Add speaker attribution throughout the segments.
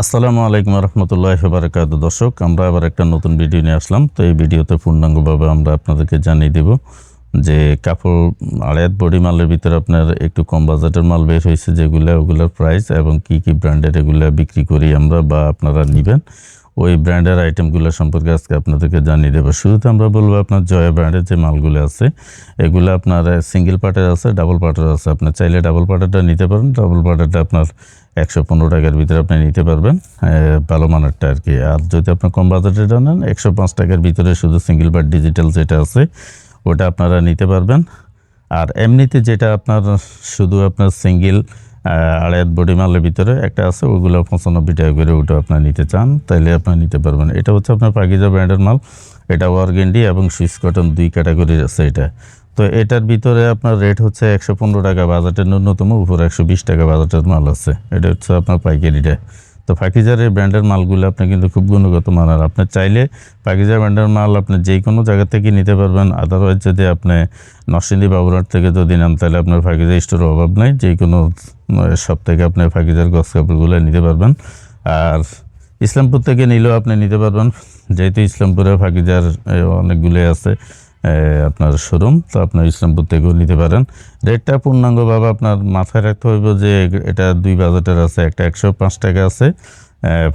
Speaker 1: আসসালামু আলাইকুম রহমতুল্লাহ বারকাত দর্শক, আমরা আবার একটা নতুন ভিডিও নিয়ে আসলাম। তো এই ভিডিওতে পূর্ণাঙ্গভাবে আমরা আপনাদেরকে জানিয়ে দেব যে কাপড় আড়ায়াত বডি মালের ভিতরে আপনার একটু কম বাজেটের মাল বের হয়েছে যেগুলো, ওগুলোর প্রাইস এবং কি কি ব্র্যান্ডের এগুলো বিক্রি করি আমরা বা আপনারা নেবেন। ওই ব্র্যান্ডের আইটেমগুলো সম্পর্কে আজকে আপনাদেরকে জানিয়ে দেবো। শুরুতে আমরা বলব আপনার জয়া ব্র্যান্ডের যে মালগুলো আছে, এগুলো আপনার সিঙ্গেল পার্টের আছে ডাবল পার্টের আছে। আপনার চাইলে ডাবল পার্টেরটা নিতে পারেন ডাবল পার্টেরটা আপনার একশো পনেরো টাকার ভিতরে আপনি নিতে পারবেন ভালো মানেরটা আর কি। আর যদি আপনার কম বাজেটেরটা নেন, একশো পাঁচ টাকার ভিতরে শুধু সিঙ্গেল পার্ট ডিজিটাল যেটা আছে, ওটা আপনারা নিতে পারবেন। আর এমনিতে যেটা আপনার, শুধু আপনার সিঙ্গেল আড়াইয়াত বডি মালের ভিতরে একটা আছে ওগুলো পঁচানব্বই টাকা করে ওটা আপনার নিতে চান, তাইলে আপনার নিতে পারবেন। এটা হচ্ছে আপনার পাকিজা ব্র্যান্ডের মাল, এটা ওয়ারগেন্ডি এবং সুইস কটন দুই ক্যাটাগরির আছে এটা। তো এটার ভিতরে আপনার রেট হচ্ছে একশো পনেরো টাকা বাজারের ন্যূনতম, উপর একশো বিশ টাকা বাজারের মাল আছে। এটা হচ্ছে আপনার পাইকারিটা। তো পাকিজার এই ব্র্যান্ডের মালগুলো আপনি কিন্তু খুব গুণগত মানের আপনি চাইলে পাকিজা ব্র্যান্ডের মাল আপনি যে কোনো জায়গা থেকে নিতে পারবেন। আদারওয়াইজ যদি আপনি নরসিংদী বাবুরহাট থেকে যদি নেন, তাহলে আপনার পাকিজা স্টোরের অভাব নাই। যে কোনো সব থেকে আপনি পাকিজার গছ কাপড়গুলো নিতে পারবেন। আর ইসলামপুর থেকে নিলেও আপনি নিতে পারবেন। যেহেতু ইসলামপুরে ফাকিজার অনেকগুলো আছে। আপনার শোরুম তো আপনার ইসলামপুর থেকেও নিতে পারেন। রেটটা পূর্ণাঙ্গভাবে আপনার মাথায় রাখতে হইব যে, এটা দুই বাজেটের আছে, একটা একশো পাঁচ টাকা আছে।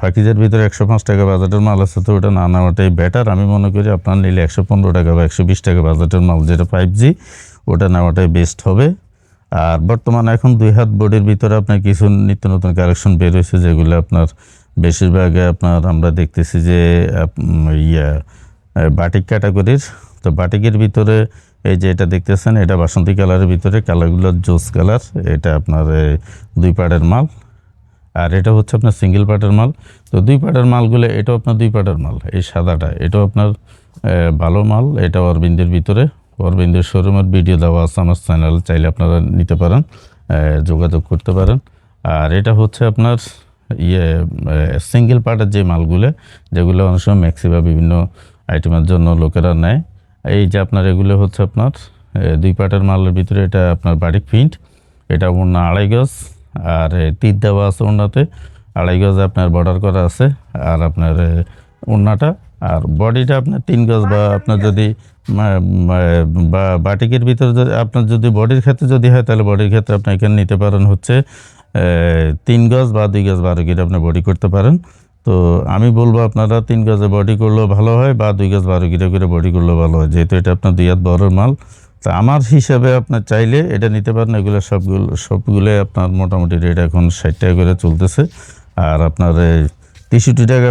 Speaker 1: ফাকিজের ভিতরে একশো পাঁচ টাকা বাজেটের মাল আছে, তো ওটা না নেওয়াটাই বেটার আমি মনে করি আপনার নিলে একশো পনেরো টাকা বা একশো বিশ টাকা বাজেটের মাল, যেটা ফাইভ জি ওটা নেওয়াটাই বেস্ট হবে। আর বর্তমানে এখন দুই হাত বডির ভিতরে আপনার কিছু নিত্য নতুন কালেকশন বের হয়েছে, যেগুলো আপনার বেশিরভাগ আপনার আমরা দেখতেছি যে ইয়া বাটিক ক্যাটাগরির তো বাটিকের ভিতরে এই যে এটা দেখতেছেন, এটা বাসন্তী কালারের ভিতরে, কালারগুলো জোস কালার, এটা আপনার দুই পাড়ের মাল। আর এটা হচ্ছে আপনার সিঙ্গেল পার্টের মাল। তো দুই পার্টের মালগুলো, এটাও আপনার দুই পার্টের মাল, এই সাদাটা। এটাও আপনার ভালো মাল, এটা অরবিন্দের ভিতরে। অরবিন্দের শোরুমের ভিডিও দেওয়া আছে আমার চ্যানেল, চাইলে আপনারা নিতে পারেন যোগাযোগ করতে পারেন। আর এটা হচ্ছে আপনার ইয়ে সিঙ্গেল পার্টের যে মালগুলো, যেগুলো অনেক সময় ম্যাক্সি বা বিভিন্ন আইটেমের জন্য লোকেরা নেয়। এই যে আপনার এগুলো হচ্ছে আপনার দুই পার্টের মালের ভিতরে এটা আপনার বাড়ি প্রিন্ট এটা ওড়না আড়াই গজ আর তীর দেওয়া আছে ওড়নাতে আড়াই গজ আপনার বর্ডার করা আছে আর আপনার এ, ওড়নাটা আর বডিটা আপনার তিন গজ বা আপনার যদি বা বাটিকের ভিতরে যদি আপনার যদি বডির ক্ষেত্রে যদি হয় তাহলে বডির ক্ষেত্রে আপনি এখানে নিতে পারেন হচ্ছে তিন গজ বা দুই গজ বারো গিট আপনি বডি করতে পারেন। তো আমি বলব আপনারা তিন গজে বডি করলেও ভালো হয় বা দুই গজ বারো গিরে করে বডি করলেও ভালো হয়। যেহেতু এটা আপনার দুই হাত বড় মাল, তা আমার হিসাবে আপনার চাইলে এটা নিতে পারেন। এগুলো সবগুলো সবগুলো আপনার মোটামুটি রেট এখন ষাট টাকা করে চলতেছে। আর আপনার তেষট্টি টাকা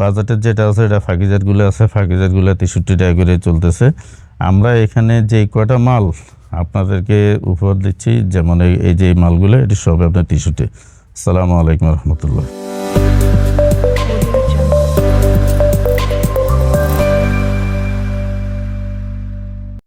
Speaker 1: বাজেটের যেটা আছে, এটা ফাকিজারগুলো আছে ফাকিজারগুলো তেষট্টি টাকা করে চলতেছে। আমরা এখানে যে কয়টা মাল আপনাদেরকে উপহার দিচ্ছি, যেমন এই যে মালগুলো, এটি সব আপনার তেষট্টি। আসসালামু আলাইকুম রহমতুল্লাহ।